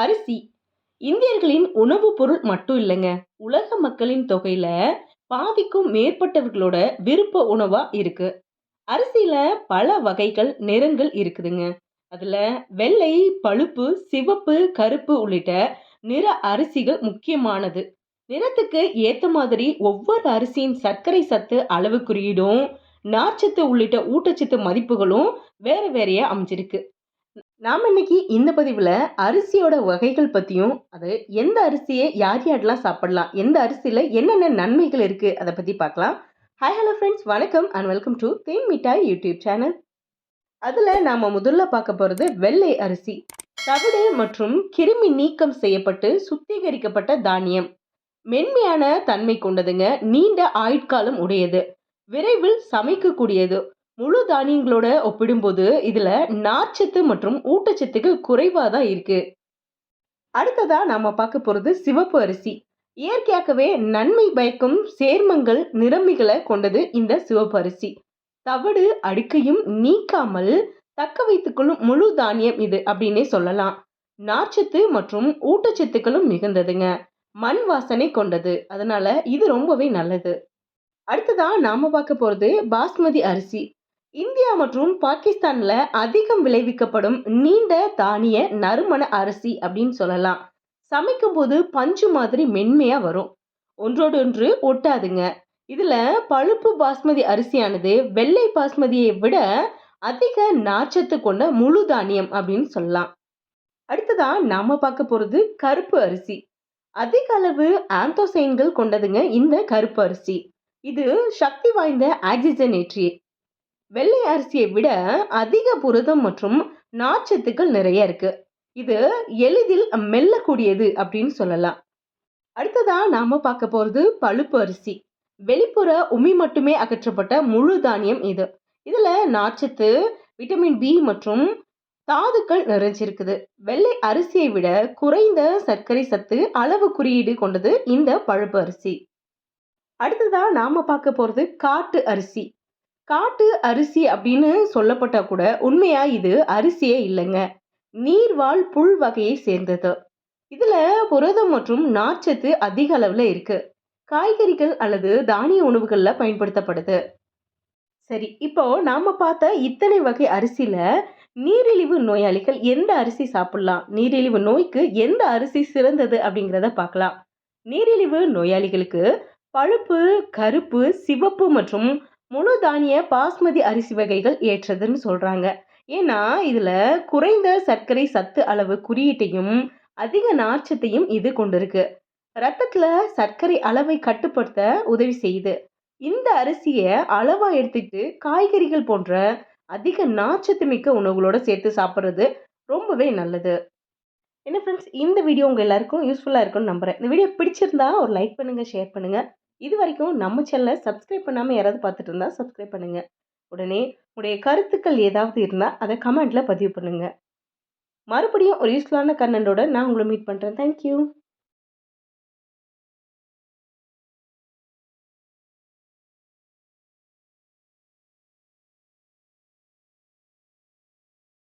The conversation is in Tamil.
அரிசி. இந்தியர்களின் உணவுப் பொருள் மட்டும் இல்லைங்க. உலக மக்களின் தொகையில பாதிக்கும் மேற்பட்டவர்களோட விருப்ப உணவா இருக்கு. அரிசியில பல வகைகள் நிறங்கள் இருக்குதுங்க. அதுல வெள்ளை பழுப்பு சிவப்பு கருப்பு உள்ளிட்ட நிற அரிசிகள் முக்கியமானது. நிறத்துக்கு ஏத்த மாதிரி ஒவ்வொரு அரிசியின் சர்க்கரை சத்து அளவு குறியீடும் நார்ச்சத்து உள்ளிட்ட ஊட்டச்சத்து மதிப்புகளும் வேற வேறையா அமைஞ்சிருக்கு. நாம் இன்னைக்கு இந்த பதிவில் அரிசியோட வகைகள் பற்றியும் அது எந்த அரிசியை யார் யாரெல்லாம் சாப்பிடலாம் எந்த அரிசியில் என்னென்ன நன்மைகள் இருக்குது அதை பற்றி பார்க்கலாம். ஹாய் ஹலோ ஃப்ரெண்ட்ஸ் வணக்கம் and welcome to Then Mittai YouTube channel அதில் நாம் முதல்ல பார்க்க போகிறது வெள்ளை அரிசி. தவிடு மற்றும் கிருமி நீக்கம் செய்யப்பட்டு சுத்திகரிக்கப்பட்ட தானியம். மென்மையான தன்மை கொண்டதுங்க நீண்ட ஆயுட்காலம் உடையது. விரைவில் சமைக்கக்கூடியது. முழு தானியங்களோட ஒப்பிடும்போது இதுல நார்ச்சத்து மற்றும் ஊட்டச்சத்துக்கள் குறைவா தான் இருக்கு. அடுத்ததா நாம பார்க்க போறது சிவப்பு அரிசி. இயற்கையாகவே நன்மை பயக்கும் சேர்மங்கள் நிறமிகளை கொண்டது இந்த சிவப்பு அரிசி. தவிடு அடுக்கையும் நீக்காமல் தக்க வைத்துக்கொள்ளும் முழு தானியம் இது அப்படின்னே சொல்லலாம். நார்ச்சத்து மற்றும் ஊட்டச்சத்துக்களும் மிகுந்ததுங்க. மண் வாசனை கொண்டது. அதனால இது ரொம்பவே நல்லது. அடுத்ததான் நாம பார்க்க போறது பாஸ்மதி அரிசி. இந்தியா மற்றும் பாகிஸ்தான்ல அதிகம் விளைவிக்கப்படும் நீண்ட தானிய நறுமண அரிசி அப்படின்னு சொல்லலாம். சமைக்கும் போது பஞ்சு மாதிரி மென்மையா வரும். ஒன்றோடு ஒன்று ஒட்டாதுங்க. இதுல பழுப்பு பாஸ்மதி அரிசியானது வெள்ளை பாஸ்மதியை விட அதிக நாச்சத்து கொண்ட முழு தானியம் அப்படின்னு சொல்லலாம். அடுத்ததா நாம பார்க்க போறது கருப்பு அரிசி. அதிக அளவு ஆந்தோசைன்கள் கொண்டதுங்க இந்த கருப்பு அரிசி. இது சக்தி வாய்ந்த ஆக்சிஜனேற்றி வெள்ளை அரிசியை விட அதிக புரதம் மற்றும் நார்ச்சத்துக்கள் நிறைய இருக்கு. இது எளிதில் மெல்லக்கூடியது அப்படின்னு சொல்லலாம். அடுத்ததா நாம பார்க்க போறது பழுப்பு அரிசி. வெளிப்புற உமி மட்டுமே அகற்றப்பட்ட முழு தானியம் இது. இதுல நார்ச்சத்து விட்டமின் பி மற்றும் தாதுக்கள் நிறைஞ்சிருக்குது. வெள்ளை அரிசியை விட குறைந்த சர்க்கரை சத்து அளவு குறியீடு கொண்டது இந்த பழுப்பு அரிசி. அடுத்ததா நாம பார்க்க போறது காட்டு அரிசி. காட்டு அரிசி அப்படின்னு சொல்லப்பட்டா கூட உண்மையா இது அரிசியே இல்லைங்க. நீர்வாழ் புல் வகையை சேர்ந்தது. இதுல புரதம் மற்றும் நார்ச்சத்து அதிக அளவுல இருக்கு. காய்கறிகள் அல்லது தானிய உணவுகள்ல பயன்படுத்தப்படுது. சரி இப்போ நாம பார்த்த இத்தனை வகை அரிசியில நீரிழிவு நோயாளிகள் எந்த அரிசி சாப்பிடலாம்? நீரிழிவு நோய்க்கு எந்த அரிசி சிறந்தது அப்படிங்கிறத பார்க்கலாம். நீரிழிவு நோயாளிகளுக்கு பழுப்பு கருப்பு சிவப்பு மற்றும் முழு தானிய பாஸ்மதி அரிசி வகைகள் ஏற்றதுன்னு சொல்கிறாங்க ஏன்னா இதில் குறைந்த சர்க்கரை சத்து அளவு குறியீட்டையும் அதிக நார்ச்சத்தையும் இது கொண்டிருக்கு. ரத்தத்தில் சர்க்கரை அளவை கட்டுப்படுத்த உதவி செய்யுது. இந்த அரிசியை அளவாக எடுத்துக்கிட்டு காய்கறிகள் போன்ற அதிக நாச்சத்து மிக்க உணவுகளோட சேர்த்து சாப்பிட்றது ரொம்பவே நல்லது. என்ன ஃப்ரெண்ட்ஸ் இந்த வீடியோ உங்கள் எல்லாருக்கும் யூஸ்ஃபுல்லாக இருக்கும்னு நம்புகிறேன் இந்த வீடியோ பிடிச்சிருந்தா ஒரு லைக் பண்ணுங்கள் ஷேர் பண்ணுங்கள் இது வரைக்கும் நம்ம சேனலை சப்ஸ்கிரைப் பண்ணாமல் யாராவது பார்த்துட்டு இருந்தால் சப்ஸ்கிரைப் பண்ணுங்கள் உடனே உடைய கருத்துக்கள் ஏதாவது இருந்தால் அதை கமெண்ட்டில் பதிவு பண்ணுங்கள் மறுபடியும் ஒரு யூஸ்ஃபுல்லான கண்ணனோட நான் உங்களை மீட் பண்ணுறேன் தேங்க்யூ